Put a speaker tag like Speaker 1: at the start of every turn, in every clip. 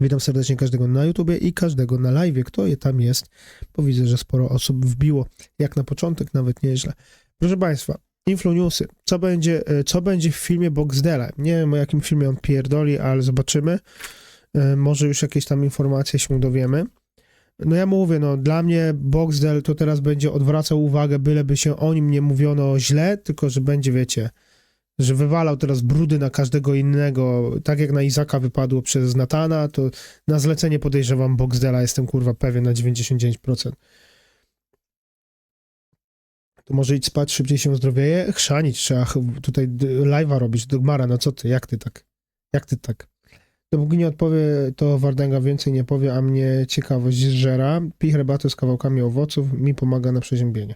Speaker 1: Witam serdecznie każdego na YouTubie i każdego na live, kto je tam jest, bo widzę, że sporo osób wbiło, jak na początek, nawet nieźle. Proszę Państwa, Influnewsy, co będzie, e, co będzie w filmie Boxdela? Nie wiem, o jakim filmie on pierdoli, ale zobaczymy. E, Może już jakieś tam informacje się dowiemy. No ja mówię, no dla mnie Boxdel to teraz będzie odwracał uwagę, byleby się o nim nie mówiono źle, tylko że będzie, wiecie, że wywalał teraz brudy na każdego innego, tak jak na Izaka wypadło przez Natana, to na zlecenie podejrzewam Boxdela, jestem kurwa pewien na 99%. To może idź spać, szybciej się zdrowieje, chrzanić trzeba, tutaj live'a robić, Dogmara, no co ty, jak ty tak, jak ty tak? Dopóki nie odpowie, to Wardęga więcej nie powie, a mnie ciekawość zżera. Pij herbatę z kawałkami owoców, mi pomaga na przeziębienie.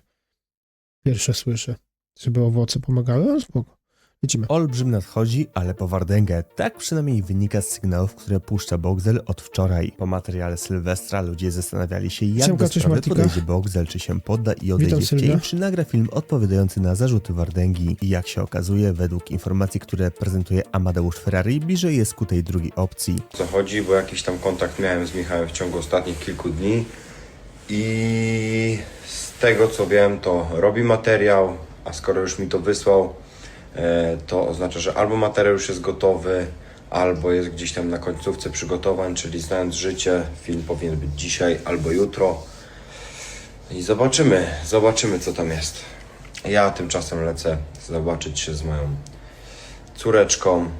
Speaker 1: Pierwsze słyszę, żeby owoce pomagały, no spoko. Lecimy.
Speaker 2: Olbrzym nadchodzi, ale po Wardęgę. Tak przynajmniej wynika z sygnałów, które puszcza Boxel od wczoraj. Po materiale Sylwestra ludzie zastanawiali się, jak
Speaker 1: Siemka,
Speaker 2: do sprawy
Speaker 1: Martika.
Speaker 2: podejdzie Boxel, czy się podda i odejdzie
Speaker 1: Witam,
Speaker 2: w cień,
Speaker 1: Sylwia.
Speaker 2: czy nagra film odpowiadający na zarzuty Wardęgi. I jak się okazuje, według informacji, które prezentuje Amadeusz Ferrari, bliżej jest ku tej drugiej opcji.
Speaker 3: co chodzi, bo jakiś tam kontakt miałem z Michałem w ciągu ostatnich kilku dni i z tego co wiem, to robi materiał, a skoro już mi to wysłał, to oznacza, że albo materiał już jest gotowy, albo jest gdzieś tam na końcówce przygotowań, czyli znając życie, film powinien być dzisiaj albo jutro. I zobaczymy, zobaczymy co tam jest. Ja tymczasem lecę zobaczyć się z moją córeczką,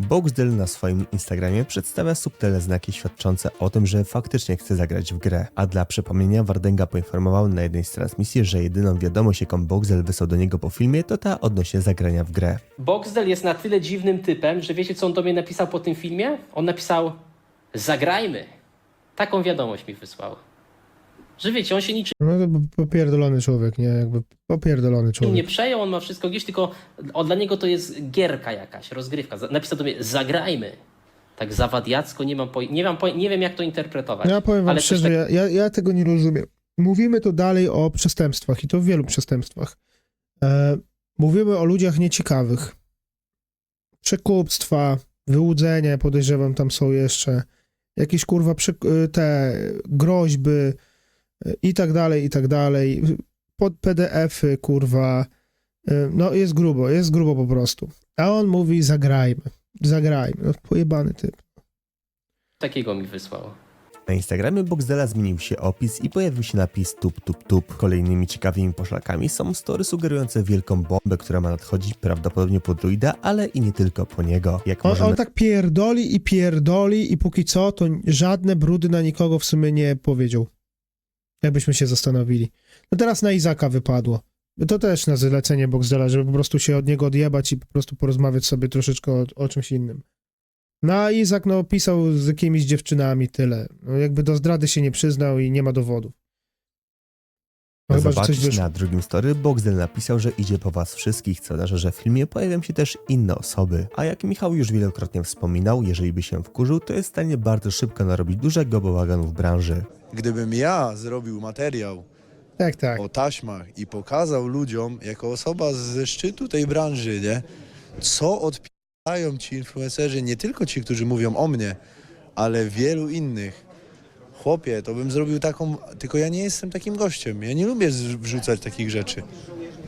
Speaker 2: Boxdel na swoim Instagramie przedstawia subtelne znaki świadczące o tym, że faktycznie chce zagrać w grę. A dla przypomnienia Wardęga poinformował na jednej z transmisji, że jedyną wiadomość jaką Boxdel wysłał do niego po filmie to ta odnośnie zagrania w grę.
Speaker 4: Boxdel jest na tyle dziwnym typem, że wiecie, co on do mnie napisał po tym filmie? On napisał: Zagrajmy. Taką wiadomość mi wysłał. Że wiecie, on się niczym
Speaker 1: No to popierdolony człowiek, nie? Jakby popierdolony
Speaker 4: nie
Speaker 1: człowiek.
Speaker 4: przejął, on ma wszystko gdzieś, tylko o, dla niego to jest gierka jakaś, rozgrywka. Za- Napisał do mnie: Zagrajmy. Tak zawadiacko, nie mam, poj- nie, mam poj- nie wiem, jak to interpretować.
Speaker 1: Ja powiem wam
Speaker 4: coś
Speaker 1: szczerze, ja, ja, ja tego nie rozumiem. Mówimy tu dalej o przestępstwach i to w wielu przestępstwach. E, mówimy o ludziach nieciekawych. Przekupstwa, wyłudzenia, podejrzewam, tam są jeszcze. Jakieś kurwa przy- e, te groźby i tak dalej, i tak dalej. Pod PDF-y, kurwa. E, No jest grubo, jest grubo po prostu. A on mówi zagrajmy, zagrajmy. No, pojebany typ.
Speaker 4: takiego mi wysłał.
Speaker 2: Na Instagramie Boxdela zmienił się opis i pojawił się napis tup tup tup. Kolejnymi ciekawymi poszlakami są story sugerujące wielką bombę, która ma nadchodzić prawdopodobnie po druida, ale i nie tylko po niego. Jak
Speaker 1: On,
Speaker 2: możemy
Speaker 1: on tak pierdoli i pierdoli i póki co to żadne brudy na nikogo w sumie nie powiedział. Jakbyśmy się zastanowili. No teraz na Izaka wypadło. To też na zlecenie Boxdela, żeby po prostu się od niego odjebać i po prostu porozmawiać sobie troszeczkę o, o czymś innym. No a Izak no pisał z jakimiś dziewczynami tyle. No jakby do zdrady się nie przyznał i nie ma dowodów. No chyba,
Speaker 2: zobaczyć na drugim story, Boxdel napisał, że idzie po was wszystkich, co oznacza, że w filmie pojawią się też inne osoby. A jak Michał już wielokrotnie wspominał, jeżeli by się wkurzył, to jest w stanie bardzo szybko narobić dużego bałaganu w branży.
Speaker 5: Gdybym ja zrobił materiał
Speaker 1: Tak, tak.
Speaker 5: o taśmach i pokazał ludziom, jako osoba ze szczytu tej branży, nie, co odpierają ci influencerzy, nie tylko ci, którzy mówią o mnie, ale wielu innych. Chłopie, to bym zrobił taką, tylko ja nie jestem takim gościem. Ja nie lubię z- wrzucać takich rzeczy.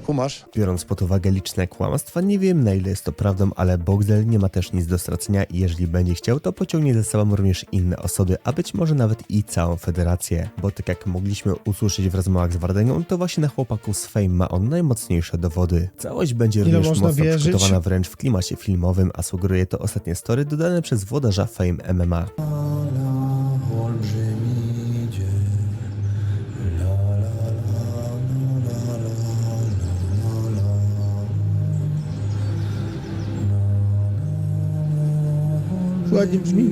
Speaker 5: Kumasz?
Speaker 2: Biorąc pod uwagę liczne kłamstwa, nie wiem na ile jest to prawdą, ale Boxdel nie ma też nic do stracenia i jeżeli będzie chciał, to pociągnie ze sobą również inne osoby, a być może nawet i całą federację. Bo tak jak mogliśmy usłyszeć w rozmowach z Wardęgą, to właśnie na chłopaków z Fame ma on najmocniejsze dowody. Całość będzie
Speaker 1: Ile
Speaker 2: również mocno
Speaker 1: wierzyć?
Speaker 2: przygotowana wręcz w klimacie filmowym, a sugeruje to ostatnie story dodane przez włodarza Fame MMA.
Speaker 1: Ładnie brzmi.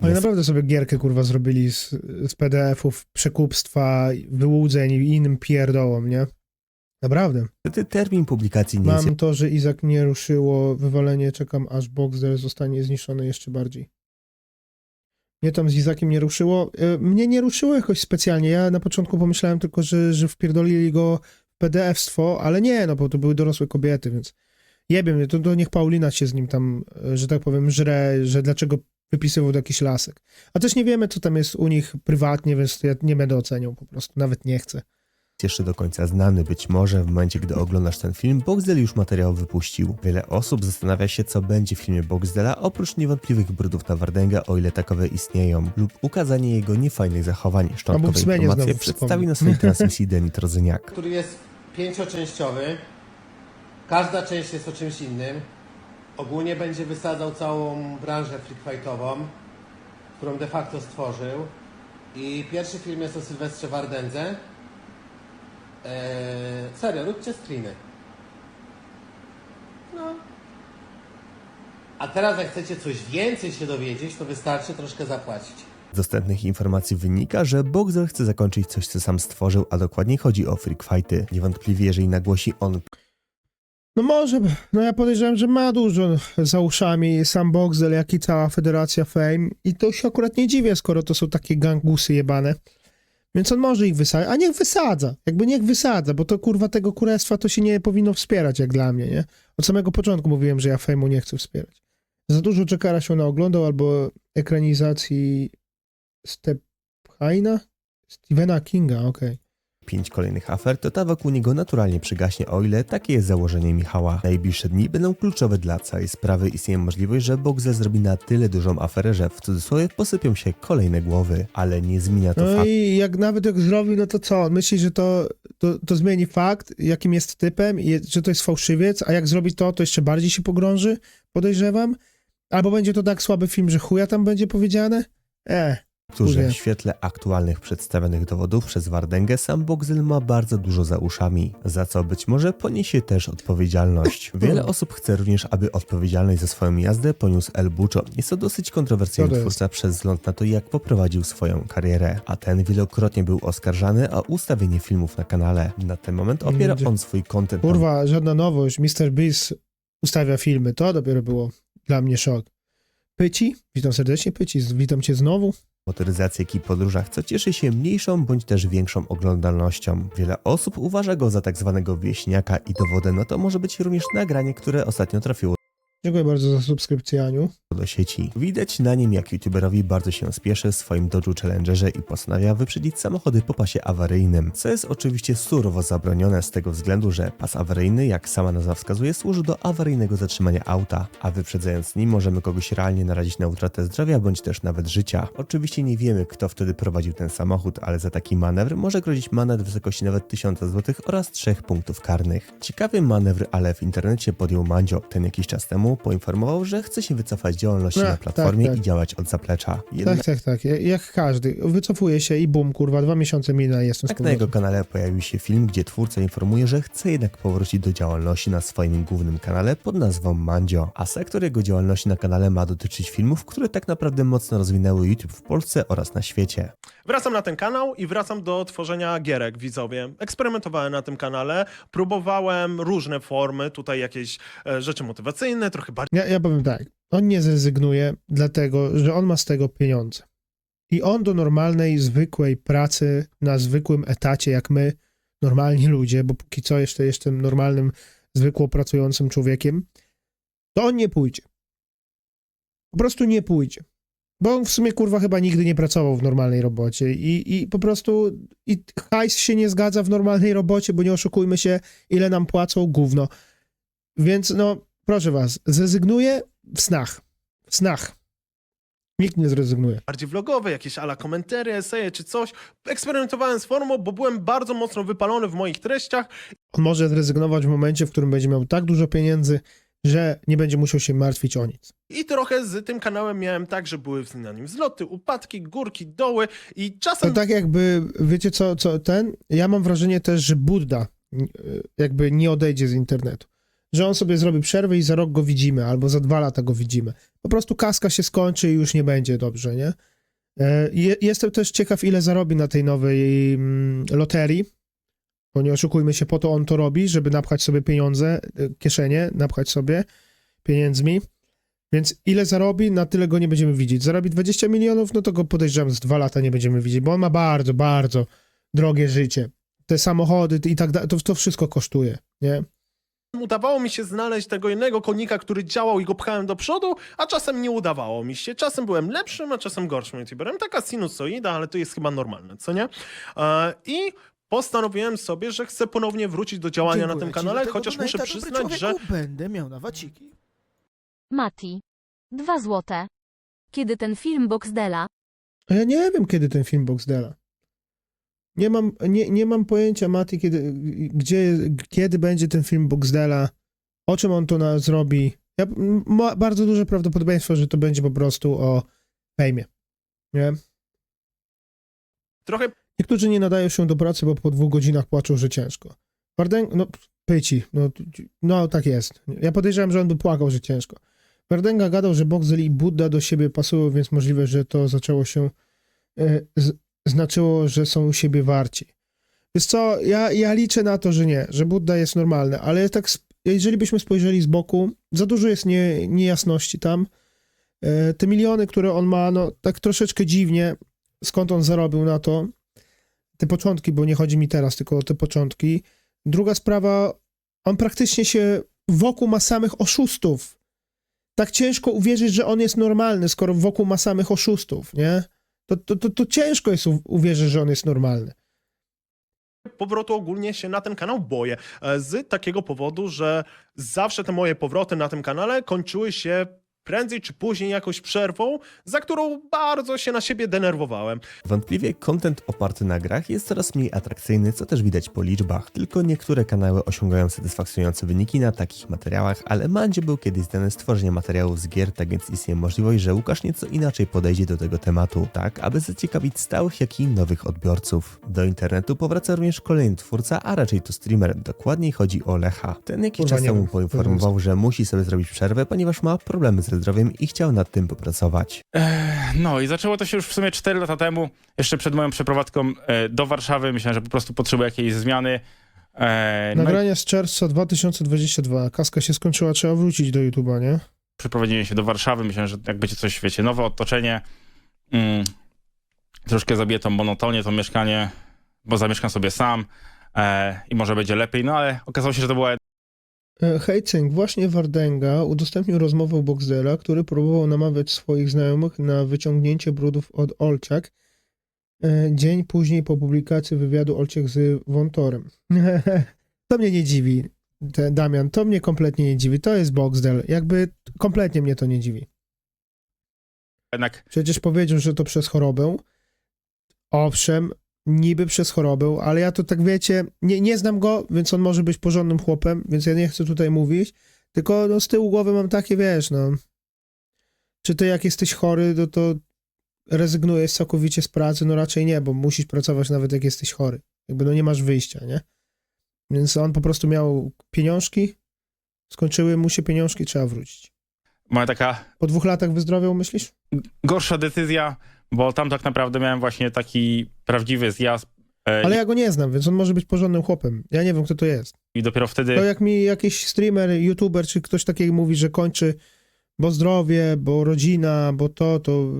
Speaker 1: Oni naprawdę sobie gierkę kurwa zrobili z, z PDF-ów, przekupstwa, wyłudzeń i innym pierdołom, nie? Naprawdę.
Speaker 2: Wtedy termin publikacji nie jest
Speaker 1: Mam to, że Izak nie ruszyło wywalenie, czekam aż Boxer zostanie zniszczony jeszcze bardziej. Mnie tam z Izakiem nie ruszyło. E, Mnie nie ruszyło jakoś specjalnie. Ja na początku pomyślałem tylko, że, że wpierdolili go PDF-stwo, ale nie, no bo to były dorosłe kobiety, więc jebie mnie, to, to niech Paulina się z nim tam, e, że tak powiem, żre, że dlaczego wypisywał do jakiś lasek. A też nie wiemy, co tam jest u nich prywatnie, więc ja nie będę oceniał po prostu, nawet nie chcę.
Speaker 2: jeszcze do końca znany. Być może w momencie, gdy oglądasz ten film, Boxdel już materiał wypuścił. Wiele osób zastanawia się, co będzie w filmie Boxdela, oprócz niewątpliwych brudów na Wardęga, o ile takowe istnieją, lub ukazanie jego niefajnych zachowań. Szczątkowe informacje
Speaker 1: znowu
Speaker 2: przedstawi na swojej transmisji Denit Rozyniak.
Speaker 6: który jest pięcioczęściowy. Każda część jest o czymś innym. Ogólnie będzie wysadzał całą branżę freakfightową, którą de facto stworzył. I pierwszy film jest o Sylwestrze Wardędze. Eee, serio, róbcie screeny. No. A teraz jak chcecie coś więcej się dowiedzieć, to wystarczy troszkę zapłacić.
Speaker 2: Dostępnych informacji wynika, że Boxdel chce zakończyć coś, co sam stworzył, a dokładniej chodzi o freak fighty. Niewątpliwie, jeżeli nagłosi on
Speaker 1: No może, no ja podejrzewam, że ma dużo za uszami sam Boxel, jak i cała Federacja Fame i to się akurat nie dziwię, skoro to są takie gangusy jebane. Więc on może ich wysadzić, a niech wysadza, jakby niech wysadza, bo to kurwa tego kurestwa to się nie powinno wspierać jak dla mnie, nie? Od samego początku mówiłem, że ja Fame'u nie chcę wspierać. Za dużo czekara się na oglądał albo ekranizacji Stephaina? Stephena Kinga, okej.
Speaker 2: pięć kolejnych afer, to ta wokół niego naturalnie przygaśnie, o ile takie jest założenie Michała. Najbliższe dni będą kluczowe dla całej sprawy. Istnieje możliwość, że Boxel zrobi na tyle dużą aferę, że w cudzysłowie posypią się kolejne głowy, ale nie zmienia to
Speaker 1: No
Speaker 2: faktu,
Speaker 1: i jak nawet jak zrobi, no to co? Myśli, że to, to, to zmieni fakt, jakim jest typem, że to jest fałszywiec, a jak zrobi to, to jeszcze bardziej się pogrąży, podejrzewam. Albo będzie to tak słaby film, że chuja tam będzie powiedziane? E, Mówię.
Speaker 2: w świetle aktualnych przedstawionych dowodów przez Wardęgę sam Boxel ma bardzo dużo za uszami, za co być może poniesie też odpowiedzialność. Wiele osób chce również, aby odpowiedzialność za swoją jazdę poniósł El Buczo. Jest to dosyć kontrowersyjny twórca przez wzgląd na to, jak poprowadził swoją karierę, a ten wielokrotnie był oskarżany o ustawienie filmów na kanale. Na ten moment opiera on swój content na
Speaker 1: kurwa, żadna nowość. Mr. Beast ustawia filmy. To dopiero było dla mnie szok. Pyci, witam serdecznie, Pyci, witam cię znowu.
Speaker 2: Motoryzacji i podróżach, co cieszy się mniejszą bądź też większą oglądalnością. Wiele osób uważa go za tak zwanego wieśniaka i dowodem na to może być również nagranie, które ostatnio trafiło
Speaker 1: Dziękuję bardzo za subskrypcję, Aniu.
Speaker 2: Do sieci. Widać na nim, jak youtuberowi bardzo się spieszy w swoim Dodge'u Challengerze i postanawia wyprzedzić samochody po pasie awaryjnym, co jest oczywiście surowo zabronione z tego względu, że pas awaryjny, jak sama nazwa wskazuje, służy do awaryjnego zatrzymania auta, a wyprzedzając nim możemy kogoś realnie narazić na utratę zdrowia bądź też nawet życia. Oczywiście nie wiemy, kto wtedy prowadził ten samochód, ale za taki manewr może grozić mandat w wysokości nawet 1000 zł oraz 3 punktów karnych. Ciekawy manewr, ale w internecie podjął Mandzio. Ten jakiś czas temu poinformował, że chce się wycofać działalności
Speaker 1: Ach,
Speaker 2: na platformie
Speaker 1: tak, tak.
Speaker 2: i działać od zaplecza. Jednak
Speaker 1: Tak, tak, tak. Jak- każdy. Wycofuje się i bum, kurwa, dwa miesiące mina i jestem
Speaker 2: tak na jego kanale pojawił się film, gdzie twórca informuje, że chce jednak powrócić do działalności na swoim głównym kanale pod nazwą Mandzio. A sektor jego działalności na kanale ma dotyczyć filmów, które tak naprawdę mocno rozwinęły YouTube w Polsce oraz na świecie.
Speaker 7: Wracam na ten kanał i wracam do tworzenia gierek, widzowie. Eksperymentowałem na tym kanale, próbowałem różne formy, tutaj jakieś e, rzeczy motywacyjne, trochę bardziej
Speaker 1: Ja, ja powiem tak. On nie zrezygnuje, dlatego że on ma z tego pieniądze. I on do normalnej, zwykłej pracy na zwykłym etacie, jak my, normalni ludzie, bo póki co jeszcze jestem normalnym, zwykło pracującym człowiekiem, to on nie pójdzie. Po prostu nie pójdzie. Bo on w sumie kurwa chyba nigdy nie pracował w normalnej robocie i, i po prostu i hajs się nie zgadza w normalnej robocie, bo nie oszukujmy się, ile nam płacą, gówno. Więc no, proszę was, zrezygnuję w snach. W snach. Nikt nie zrezygnuje.
Speaker 7: bardziej vlogowe, jakieś ala komentary, eseje czy coś. Eksperymentowałem z formą, bo byłem bardzo mocno wypalony w moich treściach
Speaker 1: On może zrezygnować w momencie, w którym będzie miał tak dużo pieniędzy, że nie będzie musiał się martwić o nic.
Speaker 7: i trochę z tym kanałem miałem tak, że były na nim wzloty, upadki, górki, doły i
Speaker 1: To
Speaker 7: czasem
Speaker 1: tak jakby, wiecie co, co ten? Ja mam wrażenie też, że Budda jakby nie odejdzie z internetu. Że on sobie zrobi przerwę i za rok go widzimy, albo za dwa lata go widzimy. Po prostu kaska się skończy i już nie będzie dobrze, nie? E, je- Jestem też ciekaw, ile zarobi na tej nowej mm, loterii, bo nie oszukujmy się, po to on to robi, żeby napchać sobie pieniądze, y, kieszenie, napchać sobie pieniędzmi. Więc ile zarobi, na tyle go nie będziemy widzieć. Zarobi 20 milionów, no to go podejrzewam z dwa lata nie będziemy widzieć, bo on ma bardzo, bardzo drogie życie. te samochody i tak dalej, to, to wszystko kosztuje, nie?
Speaker 7: Udawało mi się znaleźć tego jednego konika, który działał i go pchałem do przodu, a czasem nie udawało mi się. Czasem byłem lepszym, a czasem gorszym youtuberem. Taka sinusoida, ale to jest chyba normalne, co nie? E, I postanowiłem sobie, że chcę ponownie wrócić do działania na tym kanale, chociaż muszę przyznać, że
Speaker 1: będę miał na waciki.
Speaker 8: Mati. Dwa złote. Kiedy ten film Boxdela?
Speaker 1: A ja nie wiem, kiedy ten film Boxdela. Nie mam, nie, nie mam pojęcia, Mati, kiedy, gdzie, kiedy będzie ten film Boxdela, o czym on to na, zrobi. Ja, ma bardzo duże prawdopodobieństwo, że to będzie po prostu o fejmie. Nie?
Speaker 7: trochę
Speaker 1: Niektórzy nie nadają się do pracy, bo po dwóch godzinach płaczą, że ciężko. Wardęga, no pyci, no, no tak jest. Ja podejrzewam, że on by płakał, że ciężko. Wardęga gadał, że Boxel i Buddha do siebie pasują, więc możliwe, że to zaczęło się, e, z, znaczyło, że są u siebie warci. Wiesz co, ja, ja liczę na to, że nie, że Buddha jest normalny, ale tak, jeżeli byśmy spojrzeli z boku, za dużo jest nie, niejasności tam. E, te miliony, które on ma, no tak troszeczkę dziwnie, skąd on zarobił na to, te początki, bo nie chodzi mi teraz tylko o te początki. Druga sprawa, on praktycznie się wokół ma samych oszustów. Tak ciężko uwierzyć, że on jest normalny, skoro wokół ma samych oszustów, nie? To, to, to, to ciężko jest uwierzyć, że on jest normalny.
Speaker 7: powrotu ogólnie się na ten kanał boję. E, Z takiego powodu, że zawsze te moje powroty na tym kanale kończyły się prędzej czy później jakąś przerwą, za którą bardzo się na siebie denerwowałem.
Speaker 2: Wątpliwie content oparty na grach jest coraz mniej atrakcyjny, co też widać po liczbach. Tylko niektóre kanały osiągają satysfakcjonujące wyniki na takich materiałach, ale Mandzie był kiedyś zdany stworzenie materiałów z gier, tak więc istnieje możliwość, że Łukasz nieco inaczej podejdzie do tego tematu, tak aby zaciekawić stałych, jak i nowych odbiorców. Do internetu powraca również kolejny twórca, a raczej to streamer, dokładniej chodzi o Lecha. Ten jakiś czas temu poinformował, że musi sobie zrobić przerwę, ponieważ ma problemy ze zdrowiem i chciał nad tym popracować.
Speaker 9: Ech, No i zaczęło to się już w sumie 4 lata temu, jeszcze przed moją przeprowadzką e, do Warszawy. Myślałem, że po prostu potrzebuję jakiejś zmiany. E, No i
Speaker 1: Nagrania z czerwca 2022. Kaska się skończyła, trzeba wrócić do YouTube'a, nie?
Speaker 9: przeprowadziłem się do Warszawy. Myślałem, że jak będzie coś, wiecie, nowe otoczenie, mm, troszkę zabiję tą monotonię, to mieszkanie, bo zamieszkam sobie sam e, i może będzie lepiej. No ale okazało się, że to była
Speaker 1: Hejcynk, właśnie Wardęga udostępnił rozmowę Boxdela, który próbował namawiać swoich znajomych na wyciągnięcie brudów od Olciak. E, Dzień później po publikacji wywiadu Olciak z Wątorem. To mnie nie dziwi, Damian, to mnie kompletnie nie dziwi. To jest Boxdel, jakby kompletnie mnie to nie dziwi.
Speaker 9: jednak
Speaker 1: Przecież powiedział, że to przez chorobę. Owszem, niby przez chorobę, ale ja to tak wiecie, nie, nie znam go, więc on może być porządnym chłopem, więc ja nie chcę tutaj mówić, tylko no, z tyłu głowy mam takie, wiesz, no. Czy ty jak jesteś chory, no to rezygnujesz całkowicie z pracy? No raczej nie, bo musisz pracować nawet jak jesteś chory. Jakby no nie masz wyjścia, nie? Więc on po prostu miał pieniążki, skończyły mu się pieniążki, trzeba wrócić.
Speaker 9: moja taka
Speaker 1: Po dwóch latach wyzdrowiał, myślisz?
Speaker 9: gorsza decyzja, bo tam tak naprawdę miałem właśnie taki prawdziwy zjazd e,
Speaker 1: Ale ja go nie znam, więc on może być porządnym chłopem. Ja nie wiem, kto to jest.
Speaker 9: i dopiero wtedy...
Speaker 1: To jak mi jakiś streamer, youtuber, czy ktoś takiego mówi, że kończy, bo zdrowie, bo rodzina, bo to, to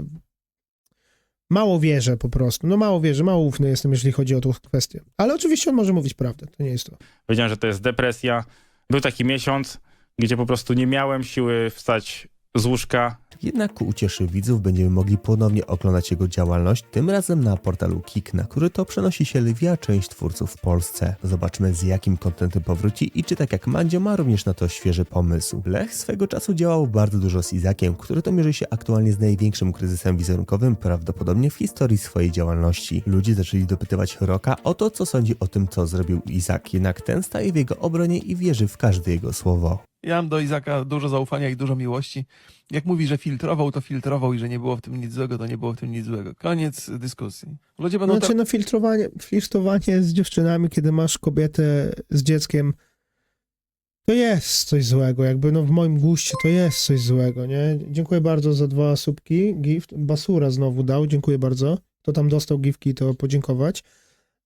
Speaker 1: mało wierzę po prostu. No mało wierzę, mało ufny jestem, jeżeli chodzi o tą kwestię. Ale oczywiście on może mówić prawdę, to nie jest to.
Speaker 9: Powiedziałem, że to jest depresja. Był taki miesiąc, gdzie po prostu nie miałem siły wstać z łóżka.
Speaker 2: Jednak ku ucieszy widzów będziemy mogli ponownie oglądać jego działalność, tym razem na portalu Kik, na który to przenosi się lwia część twórców w Polsce. Zobaczmy z jakim kontentem powróci i czy tak jak Mandzio ma również na to świeży pomysł. Lech swego czasu działał bardzo dużo z Izakiem, który to mierzy się aktualnie z największym kryzysem wizerunkowym prawdopodobnie w historii swojej działalności. Ludzie zaczęli dopytywać Roka o to, co sądzi o tym, co zrobił Izak, jednak ten staje w jego obronie i wierzy w każde jego słowo.
Speaker 10: Ja mam do Izaka dużo zaufania i dużo miłości. Jak mówi, że filtrował, to filtrował i że nie było w tym nic złego, to nie było w tym nic złego. Koniec dyskusji. Ludzie będą
Speaker 1: Znaczy, no filtrowanie, flirtowanie z dziewczynami, kiedy masz kobietę z dzieckiem, to jest coś złego, jakby no w moim guście to jest coś złego, nie? Dziękuję bardzo za dwa słupki, gift, Basura znowu dał, dziękuję bardzo. Kto tam dostał giftki, to podziękować.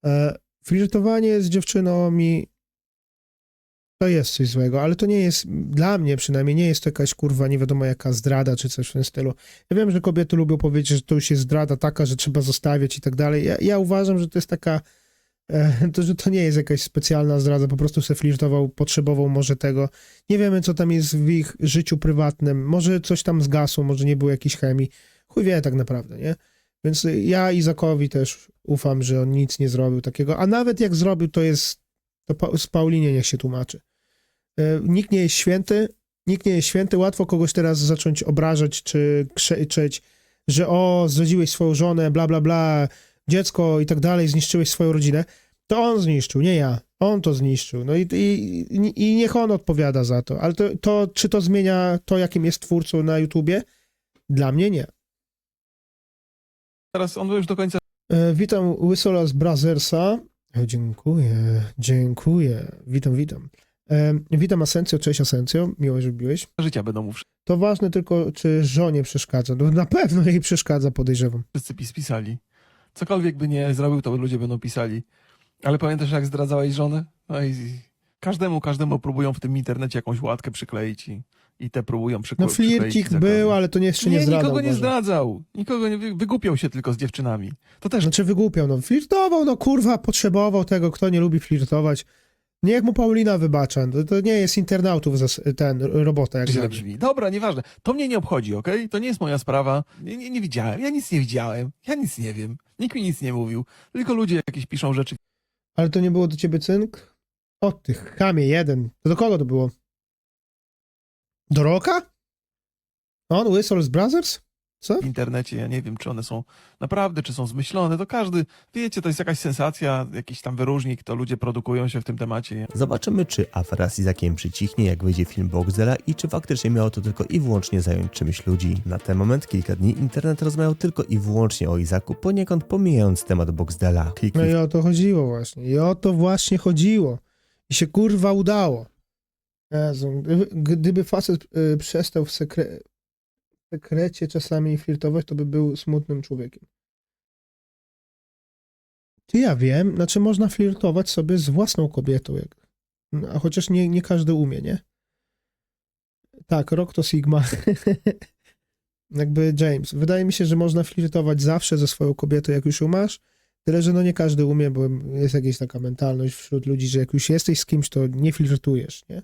Speaker 1: E, flirtowanie z dziewczynami to jest coś złego, ale to nie jest, dla mnie przynajmniej, nie jest to jakaś kurwa nie wiadomo jaka zdrada czy coś w tym stylu. Ja wiem, że kobiety lubią powiedzieć, że to już jest zdrada taka, że trzeba zostawiać i tak dalej. Ja, ja uważam, że to jest taka E, To, że to nie jest jakaś specjalna zdradza, po prostu se flirtował, potrzebował może tego. Nie wiemy, co tam jest w ich życiu prywatnym. Może coś tam zgasło, może nie było jakiejś chemii. Chuj wie tak naprawdę, nie? Więc ja Izakowi też ufam, że on nic nie zrobił takiego. A nawet jak zrobił, to jest. To pa- z Paulinie niech się tłumaczy. E, Nikt nie jest święty. Nikt nie jest święty. Łatwo kogoś teraz zacząć obrażać czy krzyczeć, że o, zdradziłeś swoją żonę, bla, bla, bla, dziecko i tak dalej, zniszczyłeś swoją rodzinę. To on zniszczył, nie ja. On to zniszczył. No i, i, i niech on odpowiada za to. Ale to, to, czy to zmienia to, jakim jest twórcą na YouTubie? Dla mnie nie.
Speaker 10: Teraz on już do końca
Speaker 1: E, witam z Brazersa. E, dziękuję, dziękuję. Witam, witam. E, witam Asencjo, cześć Asencjo, miło, że wbiłeś.
Speaker 10: życia będą mu
Speaker 1: To ważne tylko, czy żonie przeszkadza. No na pewno jej przeszkadza, podejrzewam.
Speaker 10: wszyscy pis pisali. Cokolwiek by nie zrobił, to ludzie będą pisali. Ale pamiętasz, jak zdradzałeś żonę? No i każdemu, każdemu próbują w tym internecie jakąś łatkę przykleić i, i te próbują przykle-
Speaker 1: No flircik był, ale to nie jeszcze nie,
Speaker 10: nie,
Speaker 1: zdradzał.
Speaker 10: nikogo nie
Speaker 1: uważam.
Speaker 10: zdradzał. Nikogo nie, wy- wygłupiał się tylko z dziewczynami. To też
Speaker 1: Znaczy wygłupiał, no flirtował, no kurwa, potrzebował tego, kto nie lubi flirtować. Niech mu Paulina wybacza, to, to nie jest internautów ten, robota jak
Speaker 10: źle brzmi. Dobra, nieważne. To mnie nie obchodzi, okej? To nie jest moja sprawa. Nie, nie, nie widziałem. Ja nic nie widziałem. Ja nic nie wiem. Nikt mi nic nie mówił. Tylko ludzie jakieś piszą rzeczy.
Speaker 1: Ale to nie było do ciebie cynk? O ty chamie, jeden. To do kogo to było? Do Roka? On, Whistles Brothers? Co?
Speaker 10: w internecie. Ja nie wiem, czy one są naprawdę, czy są zmyślone. To każdy, wiecie, to jest jakaś sensacja, jakiś tam wyróżnik, to ludzie produkują się w tym temacie.
Speaker 2: Zobaczymy, czy afera z Izakiem przycichnie, jak wyjdzie film Boxdela i czy faktycznie miało to tylko i wyłącznie zająć czymś ludzi. Na ten moment kilka dni internet rozmawiał tylko i wyłącznie o Izaku, poniekąd pomijając temat Boxdela. Kliknij
Speaker 1: No i o to chodziło właśnie. I o to właśnie chodziło. I się kurwa udało. Jezu, gdyby, gdyby facet y, przestał w sekre, w sekrecie czasami flirtować, to by był smutnym człowiekiem. Czy ja wiem, znaczy można flirtować sobie z własną kobietą, jak, a chociaż nie, nie każdy umie, nie? Tak, rok to Sigma. Jakby James. Wydaje mi się, że można flirtować zawsze ze swoją kobietą, jak już ją masz, Tyle, że no nie każdy umie, bo jest jakaś taka mentalność wśród ludzi, że jak już jesteś z kimś, to nie flirtujesz, nie?